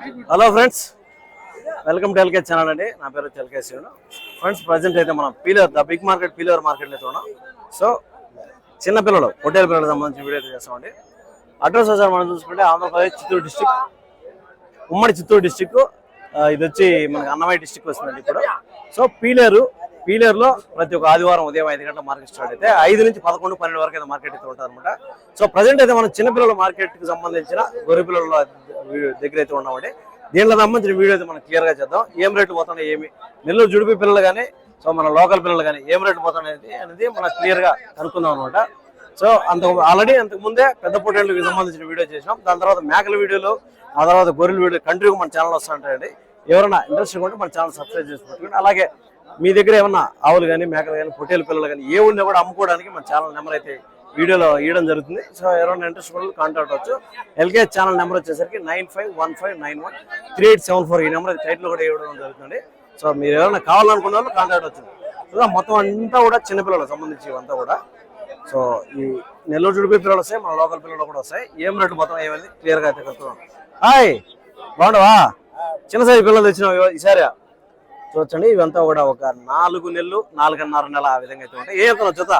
Hello friends welcome to LK channel అండి. నా పేరు ఎల్కే శ్రీను. ఫ్రెండ్స్ ప్రజెంట్ అయితే మనం Pileru the big market Pileru market అయితే ఉన్నాం సో చిన్న పిల్లలు పొట్టేల పిల్లలకు సంబంధించిన వీడియో అయితే చేస్తామండి. అడ్రస్ వచ్చారు మనం చూసుకుంటే ఆంధ్రప్రదేశ్ చిత్తూరు డిస్టిక్ ఉమ్మడి చిత్తూరు డిస్టిక్ ఇది వచ్చి మనకి అన్నమయ్య డిస్టిక్ వస్తుందండి ఇప్పుడు. సో పీలేరు పీలేరులో ప్రతి ఒక్క ఆదివారం ఉదయం ఐదు గంటల మార్కెట్ స్టార్ట్ అయితే ఐదు నుంచి పదకొండు పన్నెండు వరకు అయితే మార్కెట్ అయితే ఉంటుంది అనమాట సో ప్రజెంట్ అయితే మనం చిన్నపిల్లల మార్కెట్కి సంబంధించిన గొర్రె పిల్లల దగ్గర అయితే ఉన్నామండి. దీనిలో సంబంధించిన వీడియో అయితే మనం క్లియర్గా చేద్దాం. ఏం రేట్లు పోతున్నాయి ఏమి? నెల్లూరు జుడిపి పిల్లలు కానీ సో మన లోకల్ పిల్లలు కానీ ఏం రేట్లు పోతున్నాయి అనేది మనం క్లియర్గా కనుక్కుందాం అనమాట సో అంత ఆల్రెడీ అంతకు ముందే పెద్ద పొట్టేళ్ళకి సంబంధించిన వీడియో చేసినాం. దాని తర్వాత మేకల వీడియోలు ఆ తర్వాత గొర్రెల వీడియో కంట్రీకి మన ఛానల్ వస్తుంటాయండి ఎవరైనా ఇంట్రెస్ట్ ఉంటే మన ఛానల్ సబ్స్క్రైబ్ చేసి పెట్టుకోండి. అలాగే మీ దగ్గర ఏమన్నా ఆవులు కానీ మేకలు కానీ పొట్టేలు పిల్లలు కానీ ఏ ఉన్నా కూడా అమ్ముకోవడానికి మన ఛానల్ నెంబర్ అయితే వీడియోలో ఇవ్వడం జరుగుతుంది. సో ఎవరైనా ఇంట్రెస్ట్ కూడా కాంటాక్ట్ అవ్వచ్చు. ఎల్కే ఛానల్ నెంబర్ వచ్చేసరికి nine five one five nine one three eight seven four ఈ నెంబర్ టైటిల్ కూడా ఇవ్వడం జరుగుతుంది. సో మీరు ఎవరైనా కావాలనుకున్న వాళ్ళు కాంటాక్ట్ వచ్చింది సో మొత్తం అంతా కూడా చిన్నపిల్లలకు సంబంధించి ఇవంతా కూడా సో ఈ నెల్లూరు జుడిపి పిల్లలు వస్తాయి మన లోకల్ పిల్లలు కూడా వస్తాయి. ఏం రేటు మొత్తం ఏమైంది? క్లియర్గా అయితే కలుపుతున్నాం హాయ్! బాగుండవా చిన్న సైజు పిల్లలు తెచ్చినావు ఈసారి. చూడండి ఇవంతా కూడా ఒక నాలుగు నెలలు నాలుగున్నర నెల ఆ విధంగా అయితే ఉంటాయి. ఏ చెప్తున్నావు జత?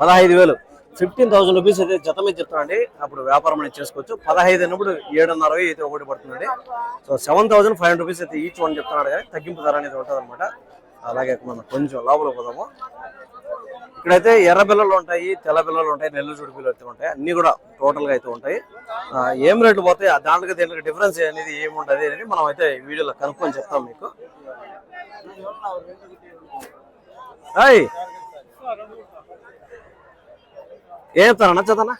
పదహైదు వేలు. ఫిఫ్టీన్ థౌసండ్ రూపీస్ అయితే జత మీద చెప్తానండి అప్పుడు వ్యాపారం అనేది చేసుకోవచ్చు. పదహైదు అన్నప్పుడు ఏడున్నర అయితే ఒకటి పడుతుందండి. So seven thousand five hundred rupees అయితే ఈచ్ వన్ చెప్తున్నాడు. కానీ తగ్గింపు ధర అనేది ఉంటుంది అనమాట అలాగే మనం కొంచెం లోపల పోదాము. ఇక్కడైతే ఎర్ర బిల్లలు ఉంటాయి తెల్ల బిల్లలు ఉంటాయి నెల్లూరు చూడు పిల్లలు అయితే ఉంటాయి. అన్ని కూడా టోటల్గా అయితే ఉంటాయి. ఏం రేట్లు పోతాయి ఆ దాంట్లో దీనికి డిఫరెన్స్ అనేది ఏముంటుంది అనేది మనం అయితే వీడియోలో కనుక్కొని చెప్తాం మీకు. హాయ్ ఏం చెప్తానన్నా చదనా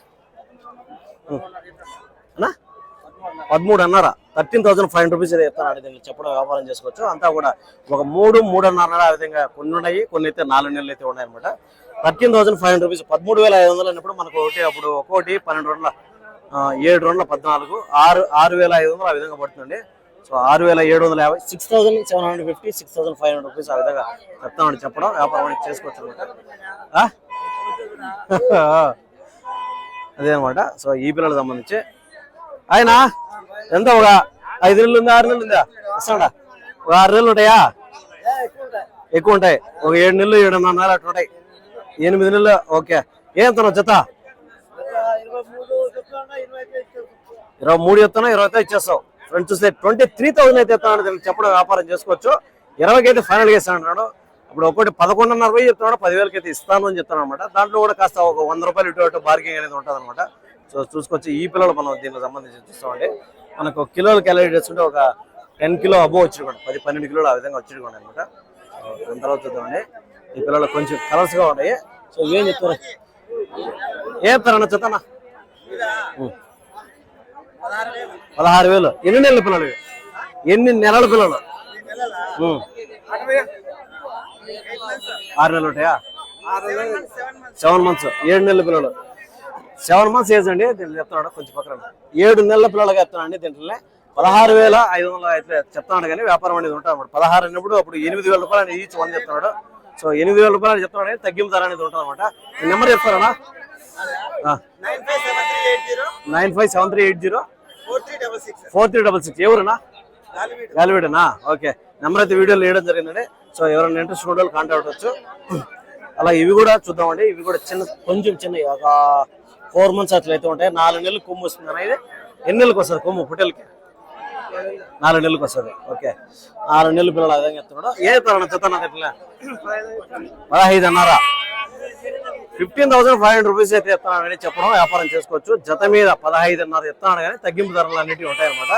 అన్నా? పదమూడు అన్నారా? Thirteen thousand five hundred rupees ఇస్తాను ఆ విధంగా చెప్పడం వ్యాపారం చేసుకోవచ్చు. అంతా కూడా ఒక మూడు మూడున్నర ఆ విధంగా కొన్ని ఉన్నాయి కొన్ని అయితే నాలుగు నెలలు అయితే ఉన్నాయి అనమాట thirteen thousand five hundred rupees పదమూడు వేల ఐదు వందలు అన్నప్పుడు మనకు ఒకటి అప్పుడు ఒక్కోటి పన్నెండు రెండు ఏడు రెండు పద్నాలుగు ఆరు ఆరు వేల ఐదు వందలు ఆ విధంగా పడుతుంది సో ఆరు వేల ఏడు వందల యాభై six thousand seven hundred fifty six thousand five hundred rupees ఆ విధంగా చెప్తామని చెప్పడం వ్యాపారం అనేది చేసుకోవచ్చు అనమాట అదే అనమాట సో ఈ పిల్లలకు సంబంధించి. ఆయన ఎంత ఒక ఐదు నెలలు ఉందా ఆరు నెలలు ఉందా? ఇస్తాడా ఒక ఆరు నెలలు ఉంటాయా? ఎక్కువ ఉంటాయి. ఒక ఏడు నెలలు ఏడున్నర నెలలు అట్లా ఉంటాయి. ఎనిమిది నెలలు ఓకే. ఏం తన జత? ఇరవై మూడు చెప్తాను ఇరవై అయితే ఇచ్చేస్తావు. ఫ్రెండ్ చూస్తే ట్వంటీ త్రీ థౌసండ్ అయితే ఇస్తాను చెప్పడం వ్యాపారం చేసుకోవచ్చు. ఇరవైకి అయితే ఫైనల్ చేస్తాను అంటున్నాడు ఇప్పుడు ఒకటి పదకొండున్నర వెయ్యి చెప్తున్నాడు పదివేలకి అయితే ఇస్తాను అని చెప్తాను అనమాట దాంట్లో కూడా కాస్త ఒక వంద రూపాయలు ఇటు అటు బార్గింగ్ అనేది ఉంటుంది అనమాట సో చూసుకొచ్చి ఈ పిల్లలు మనం దీనికి సంబంధించి చూస్తామండి. మనకు కిలోలు క్యాలరీ చేసుకుంటే ఒక టెన్ కిలో అబో వచ్చిరుకోండి పది పన్నెండు కిలోలు ఆ విధంగా వచ్చిరుకోండి అనమాట దాని తర్వాత చూద్దామండి. ఈ పిల్లలు కొంచెం కలర్స్గా ఉన్నాయి. సో ఏం చెప్తారు? ఏం చెప్తారన్న చెప్తానా? పదహారు వేలు. ఎన్ని నెలల పిల్లలు? ఎన్ని నెలల పిల్లలు. ఆరు నెలలు ఉంటాయా? Seven months. ఏడు నెలల పిల్లలు. సెవెన్ మంత్స్ ఏజ్ అండి దీంట్లో చెప్తున్నాడు కొంచెం పక్కన ఏడు నెలల పిల్లలుగా చెప్తున్నాడు దీంట్లో పదహారు వేల ఐదు వందల అయితే చెప్తున్నాడు కానీ వ్యాపారం అనేది ఉంటుంది అన్నమాట. పదహారు అన్నప్పుడు అప్పుడు ఎనిమిది వేల రూపాయలు ఈచ్ వన్ చెప్తున్నాడు. సో ఎనిమిది వేల రూపాయలు చెప్తున్నాడు తగ్గింపు ధర అనేది ఉంటుంది అనమాట నెంబర్ చెప్తారా? Nine five seven three eight zero. Four three double six four three double six. ఎవరునా గాలివీడు గాలివీడనా ఓకే. నెంబర్ అయితే వీడియోలో వేయడం జరిగిందండి. సో ఎవరైనా ఇంట్రెస్ట్ ఉన్న వాళ్ళు కాంటాక్ట్ అవ్వచ్చు. అలా ఇవి కూడా చూద్దామండి. ఇవి కూడా చిన్న కొంచెం చిన్నవి. ఒక ఫోర్ మంత్స్ అట్లా అయితే ఉంటాయి. నాలుగు నెలలు కొమ్ము వస్తుంది అనేది ఎన్ని నెలలకు వస్తుంది కొమ్ము పుట్టెలకి నాలుగు నెలలకు వస్తుంది. ఓకే. నాలుగు నెలలు పిల్లలు అదే చెప్తున్నాడు ఏ తరణ చెప్తాను పదహైదు అన్నారా? Fifteen thousand five hundred rupees అయితే ఇస్తున్నాడని చెప్పడం వ్యాపారం చేసుకోవచ్చు. జత మీద పదహైదు అన్నారు ఇస్తున్నాడు కానీ తగ్గింపు ధరలు అనేవి ఉంటాయి అనమాట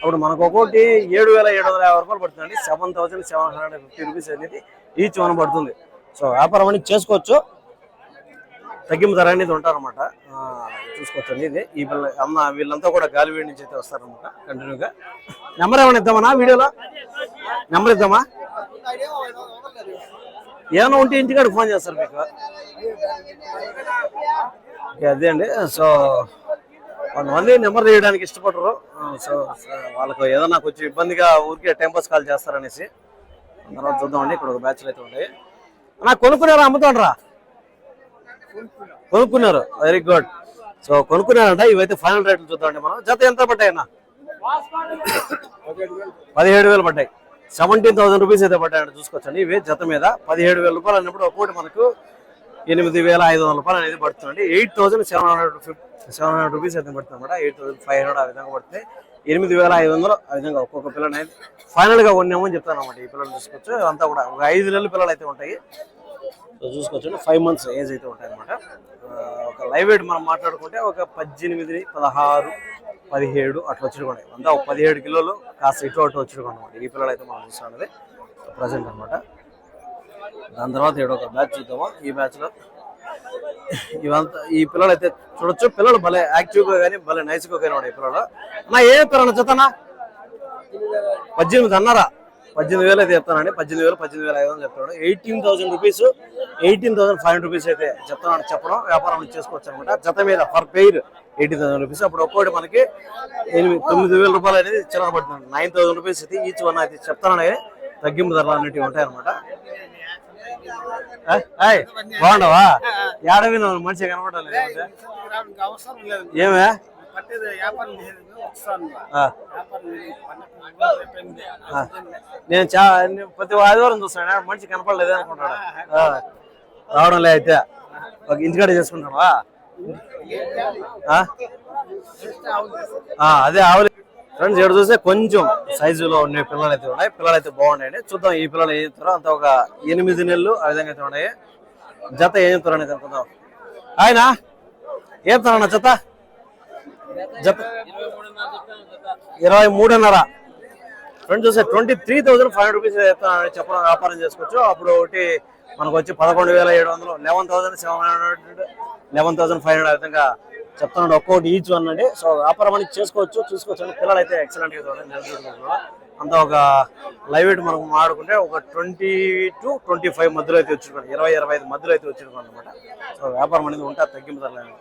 అప్పుడు మనకు ఒక్కొక్కటి ఏడు వేల ఏడు వందల యాభై రూపాయలు పడుతుందండి. Seven thousand seven hundred fifty rupees అనేది ఈచ్ వన్ పడుతుంది. సో వ్యాపారం అనేది చేసుకోవచ్చు. తగ్గింపు ధర అనేది ఉంటారన్నమాట. చూసుకోవచ్చండి చూసుకోవచ్చు ఇది. ఈ పిల్ల అమ్మ వీళ్ళంతా కూడా గాలివీడి నుంచి అయితే వస్తారనమాట కంటిన్యూగా. నెంబర్ ఏమైనా ఇద్దామన్నా వీడియోలో? నెంబర్ ఇద్దామా? ఏమైనా ఉంటే ఇంటికాడికి ఫోన్ చేస్తారు మీకు. అదే అండి. సో కొంతమంది నెంబర్ తీయడానికి ఇష్టపడరు. సో వాళ్ళకు ఏదైనా కొంచెం ఇబ్బందిగా ఊరికే టెంపస్ కాల్ చేస్తారనేసి. తర్వాత చూద్దామండి. ఇక్కడ ఒక బ్యాచ్లు అయితే ఉన్నాయి అన్నా కొనుక్కునేరా అమ్ముతాండ్రా? కొనుక్కున్నారు. వెరీ గుడ్ సో కొనుక్కున్నారంట. ఇవైతే ఫైనల్ రేట్లు చూద్దామండి మనం. జత ఎంత పడ్డాయన్నా పదిహేడు వేలు పడ్డాయి. సెవెంటీన్ థౌసండ్ రూపీస్ అయితే పడ్డాయండి చూసుకోవచ్చండి. ఇవి జత మీద పదిహేడు వేల రూపాయలు అన్నప్పుడు ఒక్కోటి మనకు ఎనిమిది వేల ఐదు వందల రూపాయలు అనేది పడుతుందండి. Eight thousand seven hundred fifty seven hundred rupees అయితే పడుతుంది అనమాట ఎయిట్ థౌసండ్ ఫైవ్ హండ్రెడ్ ఆ విధంగా పడుతుంది ఎనిమిది వేల ఐదు వందలు ఆ విధంగా ఒక్కొక్క పిల్లని అయితే ఫైనల్గా ఉన్నామని చెప్తాను అనమాట ఈ పిల్లలు చూసుకోవచ్చు. అంతా కూడా ఒక ఐదు నెలల పిల్లలు అయితే ఉంటాయి. సో చూసుకోవచ్చు ఫైవ్ మంత్స్ ఏజ్ అయితే ఉంటాయి అనమాట ఒక లైవ్ వెయిట్ మనం మాట్లాడుకుంటే ఒక పద్దెనిమిది పదహారు పదిహేడు అట్లా వచ్చిరుకోండి అంతా ఒక పదిహేడు కిలోలు కాస్త ఇటు అటు వచ్చిరుకోండి అనమాట ఈ పిల్లలు అయితే మనం చూస్తున్నది ప్రజెంట్ అనమాట దాని తర్వాత ఏడో ఒక బ్యాచ్ చూద్దాము? ఈ బ్యాచ్లో ఇవంతా ఈ పిల్లలు అయితే చూడొచ్చు. పిల్లలు భలే యాక్టివ్గా కానీ భలే నైస్గా కానీ ఉన్నాయి ఈ పిల్లలు. నా ఏ పిల్లలు చెత్తనా పద్దెనిమిది అన్నారా? పద్దెనిమిది వేలు అయితే చెప్తానండి. పద్దెనిమిది వేలు పద్దెనిమిది వేల ఐదు వందలు చెప్తాడు eighteen thousand rupees eighteen thousand five hundred rupees అయితే చెప్తాను చెప్పడం వ్యాపారం చేసుకోవచ్చు అనమాట. జత మీద per pair eighteen thousand rupees అప్పుడు ఒక్కోటి మనకి ఎనిమిది తొమ్మిది వేల రూపాయలు అనేది చిన్న పడుతున్నాడు నైన్ థౌసండ్ రూపీస్ అయితే ఈచ్ వన్ అయితే చెప్తాను తగ్గింపు ధరలు అనేటివి ఉంటాయన్నమాట బాగుండవా? ఏడవి మనిషి కనపడాలి లేదు. ఏమే ఆ, నేను చా నేను ప్రతి ఆదివారం చూస్తాను? ఆడ మనిషి కనపడలేదు అనుకుంటాడు? రావడం లే అయితే. ఒక ఇంటికాడ చేసుకుంటావా? అదే ఆవులు. ఫ్రెండ్స్ ఇక్కడ చూస్తే కొంచెం సైజులో ఉన్నాయి పిల్లలు అయితే ఉన్నాయి. పిల్లలు అయితే బాగున్నాయండి. చూద్దాం ఈ పిల్లలు ఏం చెప్తారో అంత ఒక ఎనిమిది నెలలు ఆ విధంగా అయితే ఉన్నాయి. జత ఏం చెప్తారో అనేది కనుక్కుందాం ఆయన ఏం చెప్తారన్న జత? జత. ఇరవై మూడున్నర. ఫ్రెండ్ చూస్తే twenty three thousand five hundred rupees చెప్తానని చెప్పడం వ్యాపారం చేసుకోవచ్చు. అప్పుడు ఒకటి మనకు వచ్చి పదకొండు వేల ఏడు వందలు eleven thousand seven hundred eleven thousand five hundred విధంగా చెప్తున్నాడు. ఒక్కొక్కటి ఈచ్ వన్ అండి. సో వ్యాపారం అనేది చేసుకోవచ్చు చూసుకోవచ్చు అండి పిల్లలు అయితే ఎక్సలెంట్గా చూడండి. అంతా ఒక లైవ్ మనం ఆడుకుంటే ఒక ట్వంటీ టు ట్వంటీ ఫైవ్ మధ్యలో అయితే వచ్చింది ఇరవై ఇరవై ఐదు మధ్యలో అయితే వచ్చింది అనమాట సో వ్యాపారం అనేది ఉంటే తగ్గింపు ధరలు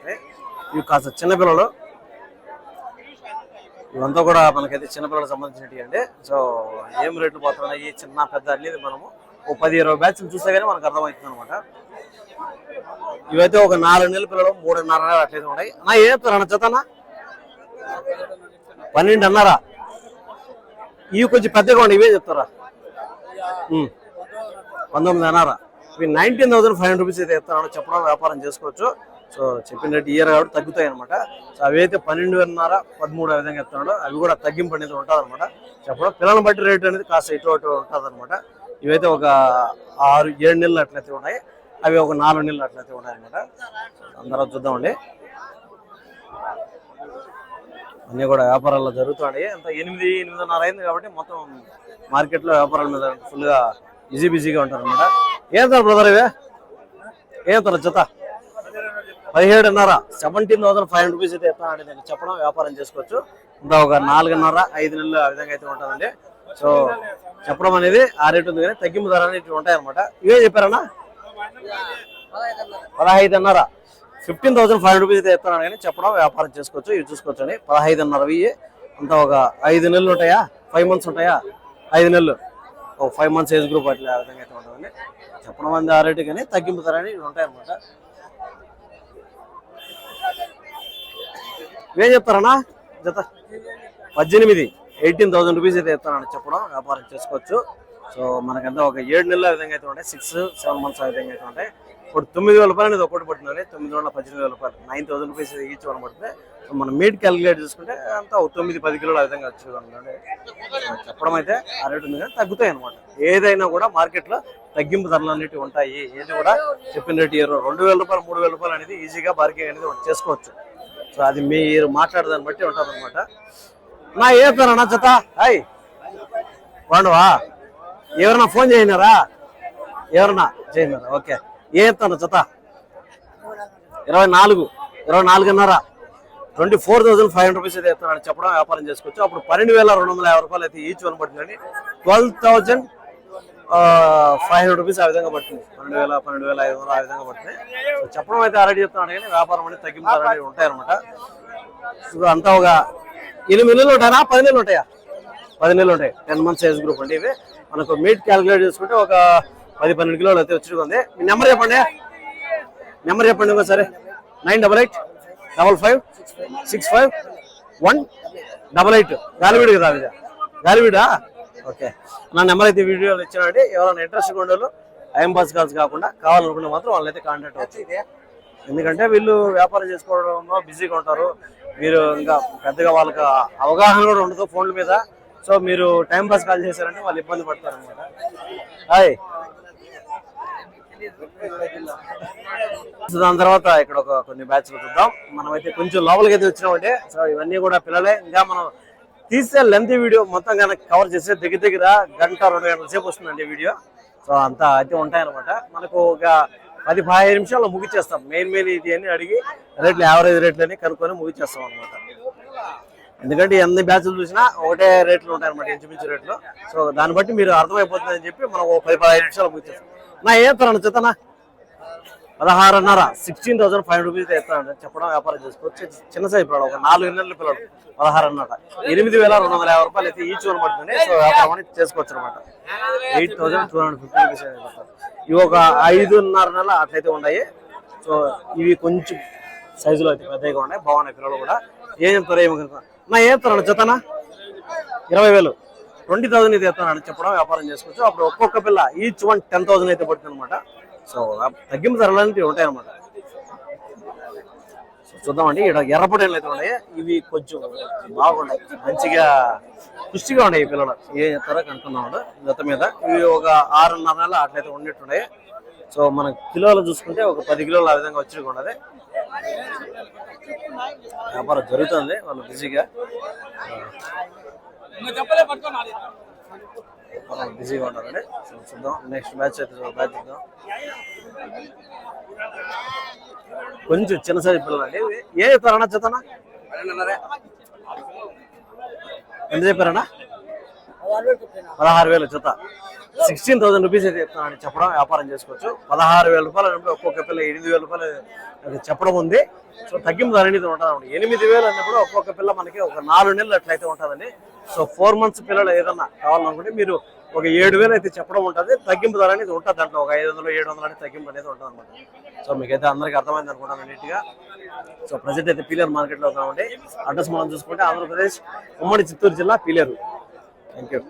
ఇవి కాస్త చిన్నపిల్లలు ఇవంతా కూడా మనకైతే చిన్నపిల్లలకు సంబంధించినవి అండి. సో ఏం రేట్లు పోతున్నాయి చిన్న పెద్ద అనేది మనము ఓ పది ఇరవై బ్యాచ్లు చూస్తే కానీ మనకు అర్థమవుతుంది అనమాట ఇవైతే ఒక నాలుగు నెలల పిల్లలు మూడున్నర అట్లయితే ఉన్నాయి. నా ఏం చెప్తారు అన్న చేతనా పన్నెండు అన్నారా ఇవి కొంచెం పెద్దగా ఉండి ఇవే చెప్తారా? పంతొమ్మిది అన్నారా ఇవి nineteen thousand five hundred rupees అయితే చెప్తారని చెప్పడం వ్యాపారం చేసుకోవచ్చు. సో చెప్పిన రేటు ఇయర్ కాబట్టి తగ్గుతాయి అనమాట సో అవి అయితే పన్నెండున్నర పదమూడు ఆ విధంగా చెప్తున్నాడు అవి కూడా తగ్గింపు అనేది ఉంటుంది అనమాట చెప్పడం పిల్లలను బట్టి రేటు అనేది కాస్త ఇటు అటు ఉంటుంది అనమాట ఇవైతే ఒక ఆరు ఏడు నెలలు అట్లయితే ఉన్నాయి. అవి ఒక నాలుగు నెలలు అట్లయితే ఉన్నాయి అనమాట అందరూ చూద్దామండి. అన్నీ కూడా వ్యాపారాల్లో జరుగుతున్నాయి. అంత ఎనిమిది ఎనిమిదిన్నర అయింది కాబట్టి మొత్తం మార్కెట్లో వ్యాపారాల మీద ఫుల్గా బిజీ బిజీగా ఉంటారు అనమాట ఏం బ్రదర్ ఇవే? ఏం సార్ జత పదిహేడున్నర seventeen thousand five hundred rupees అయితే ఎత్తానండి నేను చెప్పడం వ్యాపారం చేసుకోవచ్చు. ఇంకా ఒక నాలుగున్నర ఐదు నెలలు ఆ విధంగా అయితే ఉంటుందండి. సో చెప్పడం అనేది ఆ రేటు ఉంది కానీ తగ్గింపు ధర అనేవి ఉంటాయన్నమాట. ఇవే చెప్పారన్నా? పదహైదున్నర. Fifteen thousand five hundred rupees అయితే ఎత్తాను కానీ చెప్పడం వ్యాపారం చేసుకోవచ్చు ఇవి చూసుకోవచ్చు అండి పదహైదున్నర అంతా ఒక ఐదు నెలలు ఉంటాయా? ఫైవ్ మంత్స్ ఉంటాయా? ఐదు నెలలు. ఒక ఫైవ్ మంత్స్ ఏజ్ గ్రూప్ అట్లా ఆ విధంగా అయితే ఉంటుందండి. చెప్పడం అంది ఆ రేటు కానీ తగ్గింపు ధర అనేవి ఉంటాయన్నమాట. ఏం చెప్తారన్నా? జత. పద్దెనిమిది. ఎయిటీన్ థౌసండ్ రూపీస్ అయితే చెప్తానని చెప్పడం వ్యాపారం చేసుకోవచ్చు. సో మనకంతా ఒక ఏడు నెలల విధంగా అయితే ఉంటాయి. సిక్స్ సెవెన్ మంత్స్ ఆ విధంగా అయితే ఉంటాయి. ఇప్పుడు తొమ్మిది వేల రూపాయలు అనేది ఒకటి పడుతుంది. తొమ్మిది వందల పద్దెనిమిది వేల రూపాయలు. Nine thousand rupees each one పడుతుంది. సో మనం మీట్ క్యాలిక్యులేట్ చేసుకుంటే అంతా ఒక తొమ్మిది పది కిలోలు ఆ విధంగా వచ్చేదండి చెప్పడం అయితే ఆ రేటు ఉంది కానీ తగ్గుతాయి అనమాట ఏదైనా కూడా మార్కెట్లో తగ్గింపు ధరలు అనేవి ఉంటాయి. ఏది కూడా చెప్పిన రేటు ఇరవై రెండు వేల రూపాయలు మూడు వేల రూపాయలు అనేది ఈజీగా బార్గెన్ అనేది చేసుకోవచ్చు. సో అది మీరు మాట్లాడదాన్ని బట్టి ఉంటుంది అనమాట నా ఏ పేరు జత? హాయ్ బాగుండవా ఎవరన్నా ఫోన్ చేయనారా? ఎవరన్నా? చేయనారా? ఓకే. ఏ చెప్తాను జత? ఇరవై నాలుగు. ఇరవై నాలుగున్నర. Twenty four thousand five hundred rupees అయితే చెప్తానని చెప్పడం వ్యాపారం చేసుకోవచ్చు. అప్పుడు పన్నెండు వేల రెండు వందల యాభై రూపాయలు అయితే ఈచ్ వన్ పడుతుందండి. Twelve thousand five hundred rupees ఆ విధంగా పడుతుంది పన్నెండు వేల పన్నెండు వేల ఐదు వందలు ఆ విధంగా పడుతుంది సో చెప్పడం అయితే ఆల్రెడీ చెప్తున్నాను కానీ వ్యాపారం అనేది తగ్గింపు అనేవి ఉంటాయి అనమాట సో అంతా ఒక ఎనిమిది నెలలు ఉంటాయా? పది నెలలు ఉంటాయా? పది నెలలు ఉంటాయి. టెన్ మంత్స్ ఏజ్ గ్రూప్ అండి ఇవి. మనకు మీట్ క్యాలిక్యులేట్ చేసుకుంటే ఒక పది పన్నెండు కిలోలు అయితే వచ్చి ఉంది. మీ నెంబర్ చెప్పండి. నెంబర్ చెప్పండి ఇంకోసారి nine double eight double five six five one double eight. Galiveedu కదా గాలివీడా? ఓకే. నా నెంబర్ అయితే వీడియోలో ఇచ్చానండి. ఎవరైనా ఇంట్రెస్ట్ ఉండేవాళ్ళు టైం పాస్ కాల్స్ కాకుండా కావాలనుకుంటే మాత్రం వాళ్ళైతే కాంటాక్ట్ అవ్వచ్చు. ఎందుకంటే వీళ్ళు వ్యాపారం చేసుకోవడంలో బిజీగా ఉంటారు. మీరు ఇంకా పెద్దగా వాళ్ళకి అవగాహన కూడా ఉండదు ఫోన్ల మీద. సో మీరు టైం పాస్ కాల్ చేశారంటే వాళ్ళు ఇబ్బంది పడతారు అనమాట హాయ్ దాని తర్వాత ఇక్కడ ఒక కొన్ని బ్యాచ్లు చూద్దాం. మనమైతే కొంచెం లోపలికి అయితే వచ్చినామంటే సో ఇవన్నీ కూడా పిల్లలే. ఇంకా మనం తీసే లెంత్ వీడియో మొత్తం కనుక కవర్ చేస్తే దగ్గర దగ్గర గంట రెండు గంటల సేపు వస్తుందండి వీడియో సో అంత అయితే ఉంటాయన్నమాట. మనకు ఒక పది పదిహేను నిమిషాల్లో ముగిచ్చేస్తాం. మెయిన్ మెయిన్ ఇది అని అడిగి రేట్లు యావరేజ్ రేట్లు అని కనుక్కొని ముగిచ్చేస్తాం అనమాట ఎందుకంటే ఎన్ని బ్యాచ్లు చూసినా ఒకటే రేట్లు ఉంటాయన్నమాట ఇంచుమించు రేట్లు. సో దాన్ని బట్టి మీరు అర్థమైపోతుందని చెప్పి మనం ఒక పది పదిహేను నిమిషాలు ముగిచ్చేస్తాం. నా ఏ తరణ చేతనా పదహారున్నర సిక్స్టీన్ థౌసండ్ ఫైవ్ రూపీస్ ఎత్తాడు చెప్పడం వ్యాపారం చేసుకోవచ్చు. చిన్న సైజు పిల్లలు ఒక నాలుగు నెలల పిల్లలు పదహారున్నర. ఎనిమిది వేల రెండు వందల యాభై రూపాయలు అయితే ఈచ్ వన్ పడుతుంది. సో వ్యాపారం అనేది చేసుకోవచ్చు అనమాట eight thousand two hundred fifty rupees ఇవి ఒక ఐదున్నర నెల అట్లయితే ఉన్నాయి. సో ఇవి కొంచెం సైజులో అయితే పెద్దగా ఉన్నాయి. బాగున్నాయి పిల్లలు కూడా. ఏం చెప్తారు ఏమి నా ఏం చెప్తాను? జతనా ఇరవై వేలు. ట్వంటీ థౌసండ్ అయితే ఎత్తానని చెప్పడం వ్యాపారం చేసుకోవచ్చు. అప్పుడు ఒక్కొక్క పిల్ల ఈచ్ వన్ టెన్ థౌసండ్ అయితే పడుతుంది అనమాట సో తగ్గింపు ధరలు అనేవి ఉంటాయి అనమాట చూద్దామండి. ఇక్కడ ఎర్రపొటేలు అయితే ఉన్నాయి. ఇవి కొంచెం బాగున్నాయి. మంచిగా పుష్టిగా ఉన్నాయి ఈ పిల్లలు. ఏం చెప్తారో కనుక్కున్నాడు గత మీద. ఇవి ఒక ఆరున్నర నెలలు అట్లయితే ఉండేట్టున్నాయి. సో మన కిలోలు చూసుకుంటే ఒక పది కిలోలు ఆ విధంగా వచ్చి ఉన్నది. వ్యాపారం జరుగుతుంది. వాళ్ళు బిజీగా. బిజీగా ఉన్నారండి. సో చూద్దాం. నెక్స్ట్ మ్యాచ్ అయితే మ్యాచ్ చూద్దాం. కొంచెం చిన్న సైజు పిల్లలు అండి ఏ చెప్పారన్నా చేతనా? ఎంత చెప్పారన్నా? పదహారు వేలు జత సిక్స్టీన్ థౌసండ్ రూపీస్ అయితే చెప్తానని చెప్పడం వ్యాపారం చేసుకోవచ్చు. పదహారు వేల రూపాయలు అన్నప్పుడు ఒక్కొక్క పిల్ల ఎనిమిది వేల రూపాయలు అది చెప్పడం ఉంది. సో తగ్గింపు ధర అనేది ఉంటుంది ఎనిమిది వేలు అన్నప్పుడు ఒక్కొక్క పిల్ల మనకి ఒక నాలుగు నెలలు అట్లయితే ఉంటుందండి. సో ఫోర్ మంత్స్ పిల్లలు ఏదన్నా కావాలనుకుంటే మీరు ఒక ఏడు వేలు అయితే చెప్పడం ఉంటుంది. తగ్గింపు ధర అనేది ఉంటుంది దాంట్లో ఒక ఐదు వందలు ఏడు వందలు అనేది తగ్గింపు అనేది ఉంటుంది అనమాట. సో మీకైతే అందరికీ అర్థమైంది అనుకుంటాను నీట్గా. సో ప్రజెంట్ అయితే పీలేరు మార్కెట్లో ఉన్నామండి. అడ్రస్ మనం చూసుకుంటే ఆంధ్రప్రదేశ్ ఉమ్మడి చిత్తూరు జిల్లా పీలేరు. Thank you.